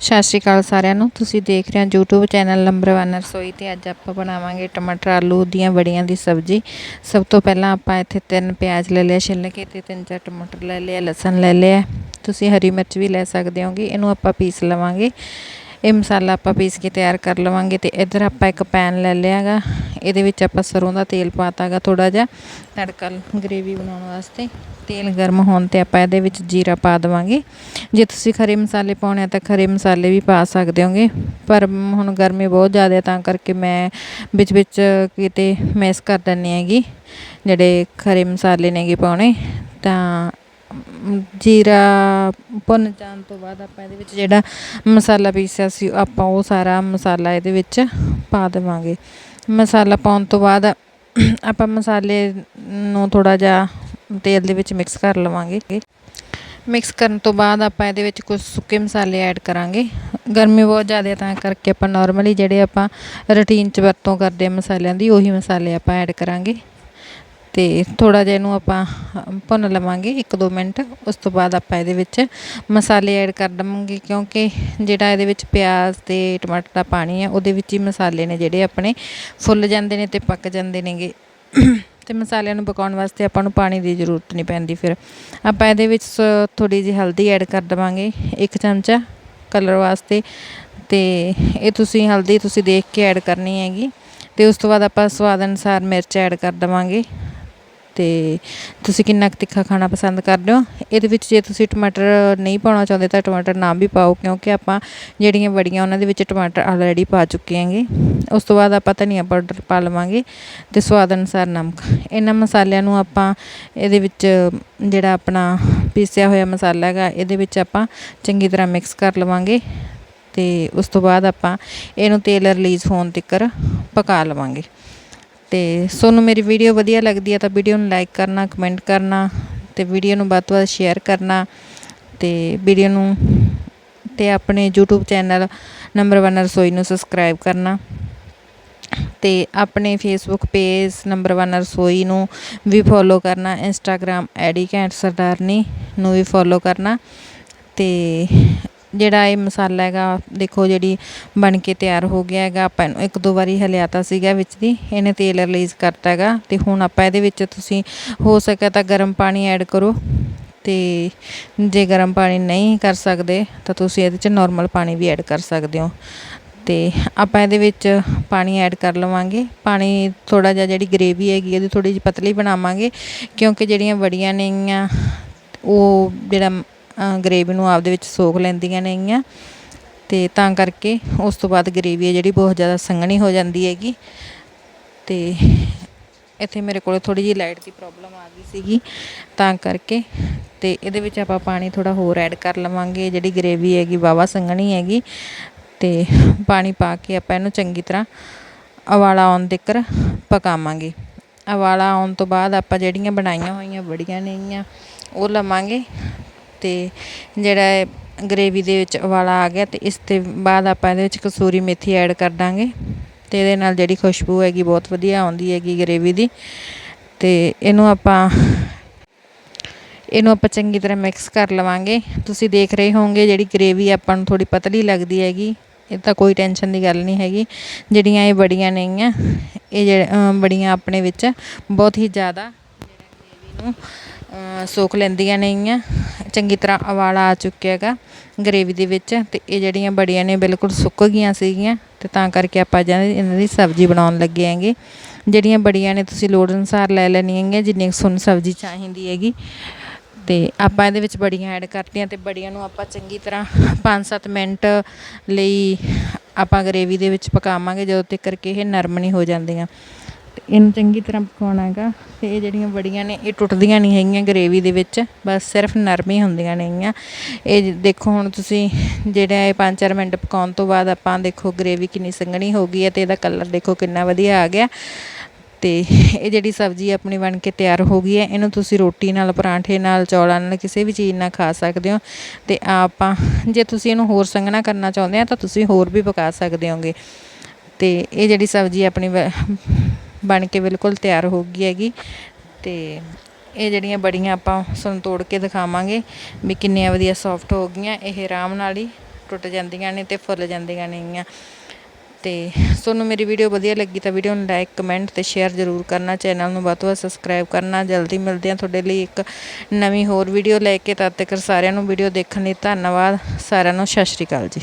ਸਤਿ ਸ਼੍ਰੀ ਅਕਾਲ ਸਾਰਿਆਂ ਨੂੰ। ਤੁਸੀਂ ਦੇਖ ਰਹੇ ਹੋ YouTube ਚੈਨਲ ਨੰਬਰ 1 ਰਸੋਈ ਤੇ ਅੱਜ ਆਪਾਂ ਬਣਾਵਾਂਗੇ ਟਮਾਟਰ, ਆਲੂ ਦੀਆਂ ਬੜੀਆਂ ਦੀ ਸਬਜ਼ੀ। ਸਭ ਤੋਂ ਪਹਿਲਾਂ ਆਪਾਂ ਇੱਥੇ ਤਿੰਨ ਪਿਆਜ਼ ਲੈ ਲਿਆ ਛਿੱਲ ਕੇ ਤੇ ਤਿੰਨ ਚਾਰ ਟਮਾਟਰ ਲੈ ਲਿਆ ਲਸਣ ਲੈ ਲਿਆ। ਤੁਸੀਂ ਹਰੀ ਮਿਰਚ ਵੀ ਲੈ ਸਕਦੇ ਹੋਗੇ, ਇਹਨੂੰ ਆਪਾਂ ਪੀਸ ਲਵਾਂਗੇ। ਇਹ ਮਸਾਲਾ ਆਪਾਂ ਪੀਸ ਕੇ ਤਿਆਰ ਕਰ ਲਵਾਂਗੇ ਤੇ ਇੱਧਰ ਆਪਾਂ ਇੱਕ ਪੈਨ ਲੈ ਲਿਆਗਾ। ਇਹਦੇ ਵਿੱਚ ਆਪਾਂ ਸਰੋਂ ਦਾ ਤੇਲ ਪਾਤਾਗਾ ਥੋੜਾ ਜਿਹਾ, ਤੜਕਾ ਗ੍ਰੇਵੀ ਬਣਾਉਣ ਵਾਸਤੇ। ਤੇਲ ਗਰਮ ਹੋਣ ਤੇ ਆਪਾਂ ਇਹਦੇ ਵਿੱਚ ਜੀਰਾ ਪਾ ਦੇਵਾਂਗੇ। ਜੇ ਤੁਸੀਂ ਖਰੇ ਮਸਾਲੇ ਪਾਉਣੇ ਆ ਤਾਂ ਖਰੇ ਮਸਾਲੇ ਵੀ ਪਾ ਸਕਦੇ ਹੋਗੇ। ਪਰ ਹੁਣ ਗਰਮੀ ਬਹੁਤ ਜ਼ਿਆਦਾ ਤਾਂ ਕਰਕੇ ਮੈਂ ਵਿੱਚ ਵਿੱਚ ਕਿਤੇ ਮੈਸ ਕਰ ਦਿੰਨੀ ਹੈਗੀ। ਜਿਹੜੇ ਖਰੇ ਮਸਾਲੇ ਨੇਗੇ ਪਾਉਣੇ, ਤਾਂ ਜੀਰਾ ਭੁੰਨ ਜਾਣ ਤੋਂ ਬਾਅਦ ਆਪਾਂ ਇਹਦੇ ਵਿੱਚ ਜਿਹੜਾ ਮਸਾਲਾ ਪੀਸਿਆ ਸੀ, ਆਪਾਂ ਉਹ ਸਾਰਾ ਮਸਾਲਾ ਇਹਦੇ ਵਿੱਚ ਪਾ ਦੇਵਾਂਗੇ। ਮਸਾਲਾ ਪਾਉਣ ਤੋਂ ਬਾਅਦ ਆਪਾਂ ਮਸਾਲੇ ਨੂੰ ਥੋੜਾ ਜਿਹਾ ਤੇਲ ਦੇ ਵਿੱਚ ਮਿਕਸ ਕਰ ਲਵਾਂਗੇ। ਮਿਕਸ ਕਰਨ ਤੋਂ ਬਾਅਦ ਆਪਾਂ ਇਹਦੇ ਵਿੱਚ ਕੁਝ ਸੁੱਕੇ ਮਸਾਲੇ ਐਡ ਕਰਾਂਗੇ। ਗਰਮੀ ਬਹੁਤ ਜ਼ਿਆਦਾ ਤਾਂ ਕਰਕੇ ਆਪਾਂ ਨਾਰਮਲੀ ਜਿਹੜੇ ਆਪਾਂ ਰੂਟੀਨ 'ਚ ਵਰਤੋਂ ਕਰਦੇ ਹਾਂ ਮਸਾਲਿਆਂ ਦੀ, ਉਹੀ ਮਸਾਲੇ ਆਪਾਂ ਐਡ ਕਰਾਂਗੇ। ਅਤੇ ਥੋੜ੍ਹਾ ਜਿਹਾ ਇਹਨੂੰ ਆਪਾਂ ਭੁੰਨ ਲਵਾਂਗੇ 1-2 ਮਿੰਟ। ਉਸ ਤੋਂ ਬਾਅਦ ਆਪਾਂ ਇਹਦੇ ਵਿੱਚ ਮਸਾਲੇ ਐਡ ਕਰ ਦੇਵਾਂਗੇ ਕਿਉਂਕਿ ਜਿਹੜਾ ਇਹਦੇ ਵਿੱਚ ਪਿਆਜ਼ ਅਤੇ ਟਮਾਟਰ ਦਾ ਪਾਣੀ ਹੈ ਉਹਦੇ ਵਿੱਚ ਹੀ ਮਸਾਲੇ ਨੇ ਜਿਹੜੇ ਆਪਣੇ ਫੁੱਲ ਜਾਂਦੇ ਨੇ ਅਤੇ ਪੱਕ ਜਾਂਦੇ ਨੇਗੇ। ਅਤੇ ਮਸਾਲਿਆਂ ਨੂੰ ਪਕਾਉਣ ਵਾਸਤੇ ਆਪਾਂ ਨੂੰ ਪਾਣੀ ਦੀ ਜ਼ਰੂਰਤ ਨਹੀਂ ਪੈਂਦੀ ਫਿਰ। ਆਪਾਂ ਇਹਦੇ ਵਿੱਚ ਥੋੜ੍ਹੀ ਜਿਹੀ ਹਲਦੀ ਐਡ ਕਰ ਦੇਵਾਂਗੇ ਇੱਕ ਚਮਚਾ ਕਲਰ ਵਾਸਤੇ। ਅਤੇ ਇਹ ਤੁਸੀਂ ਹਲਦੀ ਤੁਸੀਂ ਦੇਖ ਕੇ ਐਡ ਕਰਨੀ ਹੈਗੀ। ਅਤੇ ਉਸ ਤੋਂ ਬਾਅਦ ਆਪਾਂ ਸਵਾਦ ਅਨੁਸਾਰ ਮਿਰਚ ਐਡ ਕਰ ਦੇਵਾਂਗੇ। ਤੇ ਤੁਸੀਂ ਕਿੰਨਾ ਕੁ ਤਿੱਖਾ ਖਾਣਾ ਪਸੰਦ ਕਰਦੇ ਹੋ? ਇਹਦੇ ਵਿੱਚ ਜੇ ਤੁਸੀਂ ਟਮਾਟਰ ਨਹੀਂ ਪਾਉਣਾ ਚਾਹੁੰਦੇ ਤਾਂ ਟਮਾਟਰ ਨਾ ਵੀ ਪਾਓ, ਕਿਉਂਕਿ ਆਪਾਂ ਜਿਹੜੀਆਂ ਬੜੀਆਂ ਉਹਨਾਂ ਦੇ ਵਿੱਚ ਟਮਾਟਰ ਆਲਰੇਡੀ ਪਾ ਚੁੱਕੇ ਹੈਗੇ। ਉਸ ਤੋਂ ਬਾਅਦ ਆਪਾਂ ਧਨੀਆ ਪਾਊਡਰ ਪਾ ਲਵਾਂਗੇ ਤੇ ਸਵਾਦ ਅਨੁਸਾਰ ਨਮਕ। ਇਹਨਾਂ ਮਸਾਲਿਆਂ ਨੂੰ ਆਪਾਂ ਇਹਦੇ ਵਿੱਚ ਜਿਹੜਾ ਆਪਣਾ ਪੀਸਿਆ ਹੋਇਆ ਮਸਾਲਾ ਹੈਗਾ, ਇਹਦੇ ਵਿੱਚ ਆਪਾਂ ਚੰਗੀ ਤਰ੍ਹਾਂ ਮਿਕਸ ਕਰ ਲਵਾਂਗੇ ਤੇ ਉਸ ਤੋਂ ਬਾਅਦ ਆਪਾਂ ਇਹਨੂੰ ਤੇਲ ਰਿਲੀਜ਼ ਹੋਣ ਤੱਕ ਪਕਾ ਲਵਾਂਗੇ। ਤੇ ਤੁਹਾਨੂੰ ਮੇਰੀ ਵੀਡੀਓ ਵਧੀਆ ਲੱਗਦੀ ਹੈ ਤਾਂ ਵੀਡੀਓ ਨੂੰ ਲਾਈਕ ਕਰਨਾ ਕਮੈਂਟ ਕਰਨਾ ਤੇ ਵੀਡੀਓ ਨੂੰ ਵੱਧ ਤੋਂ ਵੱਧ ਸ਼ੇਅਰ ਕਰਨਾ ਤੇ ਵੀਡੀਓ ਨੂੰ ਤੇ ਆਪਣੇ YouTube ਚੈਨਲ ਨੰਬਰ 1 ਰਸੋਈ ਨੂੰ ਸਬਸਕ੍ਰਾਈਬ ਕਰਨਾ ਤੇ ਆਪਣੇ Facebook ਪੇਜ ਨੰਬਰ 1 ਰਸੋਈ ਨੂੰ ਵੀ ਫੋਲੋ ਕਰਨਾ, Instagram ਐਡੀ ਘੈਂਟ ਸਰਦਾਰਨੀ ਨੂੰ ਵੀ ਫੋਲੋ ਕਰਨਾ ਤੇ ਜਿਹੜਾ ਇਹ ਮਸਾਲਾ ਹੈਗਾ, ਦੇਖੋ ਜਿਹੜੀ ਬਣ ਕੇ ਤਿਆਰ ਹੋ ਗਿਆ ਹੈਗਾ, ਆਪਾਂ ਇਹਨੂੰ ਇੱਕ ਦੋ ਵਾਰੀ ਹਲਿਆਤਾ ਸੀਗਾ ਵਿੱਚ ਦੀ, ਇਹਨੇ ਤੇਲ ਰਿਲੀਜ਼ ਕਰਤਾ ਹੈਗਾ, ਤੇ ਹੁਣ ਆਪਾਂ ਇਹਦੇ ਵਿੱਚ ਤੁਸੀਂ ਹੋ ਸਕਿਆ ਤਾਂ ਗਰਮ ਪਾਣੀ ਐਡ ਕਰੋ, ਤੇ ਜੇ ਗਰਮ ਪਾਣੀ ਨਹੀਂ ਕਰ ਸਕਦੇ, ਤਾਂ ਤੁਸੀਂ ਇਹਦੇ 'ਚ ਨਾਰਮਲ ਪਾਣੀ ਵੀ ਐਡ ਕਰ ਸਕਦੇ ਹੋ। ਤੇ ਆਪਾਂ ਇਹਦੇ ਵਿੱਚ ਪਾਣੀ ਐਡ ਕਰ ਲਵਾਂਗੇ, ਪਾਣੀ ਥੋੜਾ ਜਿਹਾ ਜਿਹੜੀ ਗ੍ਰੇਵੀ ਹੈਗੀ ਇਹਦੀ ਥੋੜੀ ਜਿਹੀ ਪਤਲੀ ਬਣਾਵਾਂਗੇ, ਕਿਉਂਕਿ ਜਿਹੜੀਆਂ ਵੜੀਆਂ ਨੇਗੀਆਂ, ਉਹ ਜਿਹੜਾ ਗਰੇਵੀ ਨੂੰ ਆਪਦੇ ਵਿੱਚ ਸੋਖ ਲੈਂਦੀਆਂ ਨੇਗੀਆਂ ਤੇ ਤਾਂ ਕਰਕੇ ਉਸ ਤੋਂ ਬਾਅਦ ਗਰੇਵੀ ਹੈ ਜਿਹੜੀ ਬਹੁਤ ਜ਼ਿਆਦਾ ਸੰਘਣੀ ਹੋ ਜਾਂਦੀ ਹੈਗੀ ਤੇ ਇੱਥੇ ਮੇਰੇ ਕੋਲ ਥੋੜੀ ਜਿਹੀ ਲਾਈਟ ਦੀ ਪ੍ਰੋਬਲਮ ਆ ਗਈ ਸੀਗੀ ਤਾਂ ਕਰਕੇ ਤੇ ਇਹਦੇ ਵਿੱਚ ਆਪਾਂ ਪਾਣੀ ਥੋੜਾ ਹੋਰ ਐਡ ਕਰ ਲਵਾਂਗੇ, ਜਿਹੜੀ ਗਰੇਵੀ ਹੈਗੀ ਵਾਵਾ ਸੰਘਣੀ ਹੈਗੀ ਤੇ ਪਾਣੀ ਪਾ ਕੇ ਆਪਾਂ ਇਹਨੂੰ ਚੰਗੀ ਤਰ੍ਹਾਂ ਉਬਾਲਾ ਆਉਣ ਤੱਕ ਪਕਾਵਾਂਗੇ। ਉਬਾਲਾ ਆਉਣ ਤੋਂ ਬਾਅਦ ਆਪਾਂ ਜਿਹੜੀਆਂ ਬਣਾਈਆਂ ਹੋਈਆਂ ਬੜੀਆਂ ਨੇਗੀਆਂ, ਉਹ ਲਵਾਂਗੇ ਤੇ ਜਿਹੜਾ ਗਰੇਵੀ ਦੇ ਵਿੱਚ ਉਬਾਲਾ ਆ ਗਿਆ ਅਤੇ ਇਸ ਤੋਂ ਬਾਅਦ ਆਪਾਂ ਇਹਦੇ ਵਿੱਚ ਕਸੂਰੀ ਮੇਥੀ ਐਡ ਕਰ ਦਾਂਗੇ। ਅਤੇ ਇਹਦੇ ਨਾਲ ਜਿਹੜੀ ਖੁਸ਼ਬੂ ਹੈਗੀ ਬਹੁਤ ਵਧੀਆ ਆਉਂਦੀ ਹੈਗੀ ਗਰੇਵੀ ਦੀ। ਅਤੇ ਇਹਨੂੰ ਆਪਾਂ ਇਹਨੂੰ ਆਪਾਂ ਚੰਗੀ ਤਰ੍ਹਾਂ ਮਿਕਸ ਕਰ ਲਵਾਂਗੇ। ਤੁਸੀਂ ਦੇਖ ਰਹੇ ਹੋਵੋਗੇ ਜਿਹੜੀ ਗਰੇਵੀ ਆਪਾਂ ਨੂੰ ਥੋੜੀ ਪਤਲੀ ਲੱਗਦੀ ਹੈਗੀ। ਇਹ ਤਾਂ ਕੋਈ ਟੈਨਸ਼ਨ ਦੀ ਗੱਲ ਨਹੀਂ ਹੈਗੀ। ਜਿਹੜੀਆਂ ਇਹ ਬੜੀਆਂ ਨੇਗੀਆਂ, ਇਹ ਜਿਹੜੇ ਬੜੀਆਂ ਆਪਣੇ ਵਿੱਚ ਬਹੁਤ ਹੀ ਜ਼ਿਆਦਾ ਜਿਹੜਾ ਨੂੰ ਸੋਖ ਲੈਂਦੀਆਂ ਨੇਗੀਆਂ। ਚੰਗੀ ਤਰ੍ਹਾਂ ਉਬਾਲਾ ਆ ਚੁੱਕਿਆ ਹੈਗਾ ਗਰੇਵੀ ਦੇ ਵਿੱਚ ਅਤੇ ਇਹ ਜਿਹੜੀਆਂ ਬੜੀਆਂ ਨੇ ਬਿਲਕੁਲ ਸੁੱਕ ਗਈਆਂ ਸੀਗੀਆਂ ਅਤੇ ਤਾਂ ਕਰਕੇ ਆਪਾਂ ਇਹਨਾਂ ਦੀ ਸਬਜ਼ੀ ਬਣਾਉਣ ਲੱਗੇ ਹੈਗੇ। ਜਿਹੜੀਆਂ ਬੜੀਆਂ ਨੇ ਤੁਸੀਂ ਲੋੜ ਅਨੁਸਾਰ ਲੈ ਲੈਣੀਆਂ ਹੈਗੀਆਂ ਜਿੰਨੀ ਤੁਹਾਨੂੰ ਸਬਜ਼ੀ ਚਾਹੀਦੀ ਹੈਗੀ। ਅਤੇ ਆਪਾਂ ਇਹਦੇ ਵਿੱਚ ਬੜੀਆਂ ਐਡ ਕਰਤੀਆਂ ਅਤੇ ਬੜੀਆਂ ਨੂੰ ਆਪਾਂ ਚੰਗੀ ਤਰ੍ਹਾਂ 5-7 ਮਿੰਟ ਲਈ ਆਪਾਂ ਗਰੇਵੀ ਦੇ ਵਿੱਚ ਪਕਾਵਾਂਗੇ ਜਦੋਂ ਤੱਕ ਕਿ ਇਹ ਨਰਮ ਨਹੀਂ ਹੋ ਜਾਂਦੀਆਂ। ਇਹਨੂੰ ਚੰਗੀ ਤਰ੍ਹਾਂ ਪਕਾਉਣਾ ਹੈਗਾ। ਅਤੇ ਇਹ ਜਿਹੜੀਆਂ ਬੜੀਆਂ ਨੇ, ਇਹ ਟੁੱਟਦੀਆਂ ਨਹੀਂ ਹੈਗੀਆਂ ਗਰੇਵੀ ਦੇ ਵਿੱਚ। ਬਸ ਸਿਰਫ ਨਰਮ ਹੀ ਹੁੰਦੀਆਂ ਨੇਗੀਆਂ ਇਹ ਦੇਖੋ ਹੁਣ ਤੁਸੀਂ ਜਿਹੜਾ ਇਹ 5-4 ਮਿੰਟ ਪਕਾਉਣ ਤੋਂ ਬਾਅਦ ਆਪਾਂ ਦੇਖੋ ਗਰੇਵੀ ਕਿੰਨੀ ਸੰਘਣੀ ਹੋ ਗਈ ਹੈ ਅਤੇ ਇਹਦਾ ਕਲਰ ਦੇਖੋ ਕਿੰਨਾ ਵਧੀਆ ਆ ਗਿਆ। ਤੇ ਇਹ ਜਿਹੜੀ ਸਬਜ਼ੀ ਆਪਣੀ ਬਣ ਕੇ ਤਿਆਰ ਹੋ ਗਈ ਹੈ, ਇਹਨੂੰ ਤੁਸੀਂ ਰੋਟੀ ਨਾਲ, ਪਰਾਂਠੇ ਨਾਲ, ਚੌਲਾਂ ਨਾਲ ਕਿਸੇ ਵੀ ਚੀਜ਼ ਨਾਲ ਖਾ ਸਕਦੇ ਹੋ। ਤੇ ਆਪਾਂ, ਜੇ ਤੁਸੀਂ ਇਹਨੂੰ ਹੋਰ ਸੰਘਣਾ ਕਰਨਾ ਚਾਹੁੰਦੇ ਆ ਤਾਂ ਤੁਸੀਂ ਹੋਰ ਵੀ ਪਕਾ ਸਕਦੇ ਹੋਗੇ। ਤੇ ਇਹ ਜਿਹੜੀ ਸਬਜ਼ੀ ਆਪਣੀ ਬਣ ਕੇ ਬਿਲਕੁਲ ਤਿਆਰ ਹੋ ਗਈ ਹੈਗੀ। ਤੇ ਇਹ ਜਿਹੜੀਆਂ ਬੜੀਆਂ ਆਪਾਂ ਤੁਹਾਨੂੰ ਤੋੜ ਕੇ ਦਿਖਾਵਾਂਗੇ ਵੀ ਕਿੰਨੀਆਂ ਵਧੀਆ ਸੌਫਟ ਹੋ ਗਈਆਂ। ਇਹ ਆਰਾਮ ਨਾਲ ਹੀ ਟੁੱਟ ਜਾਂਦੀਆਂ ਨੇ ਤੇ ਫੁੱਲ ਜਾਂਦੀਆਂ ਨੇਗੀਆਂ ਤੇ ਤੁਹਾਨੂੰ ਮੇਰੀ ਵੀਡੀਓ ਵਧੀਆ ਲੱਗੀ ਤਾਂ ਵੀਡੀਓ ਨੂੰ ਲਾਈਕ ਕਮੈਂਟ ਤੇ ਸ਼ੇਅਰ ਜ਼ਰੂਰ ਕਰਨਾ। ਚੈਨਲ ਨੂੰ ਵੱਧ ਤੋਂ ਵੱਧ ਸਬਸਕ੍ਰਾਈਬ ਕਰਨਾ। ਜਲਦੀ ਮਿਲਦੇ ਹਾਂ ਤੁਹਾਡੇ ਲਈ ਇੱਕ ਨਵੀਂ ਹੋਰ ਵੀਡੀਓ ਲੈ ਕੇ। ਤਦ ਤੱਕ ਸਾਰਿਆਂ ਨੂੰ ਵੀਡੀਓ ਦੇਖਣ ਲਈ ਧੰਨਵਾਦ। ਸਾਰਿਆਂ ਨੂੰ ਸਤਿ ਸ਼੍ਰੀ ਅਕਾਲ ਜੀ।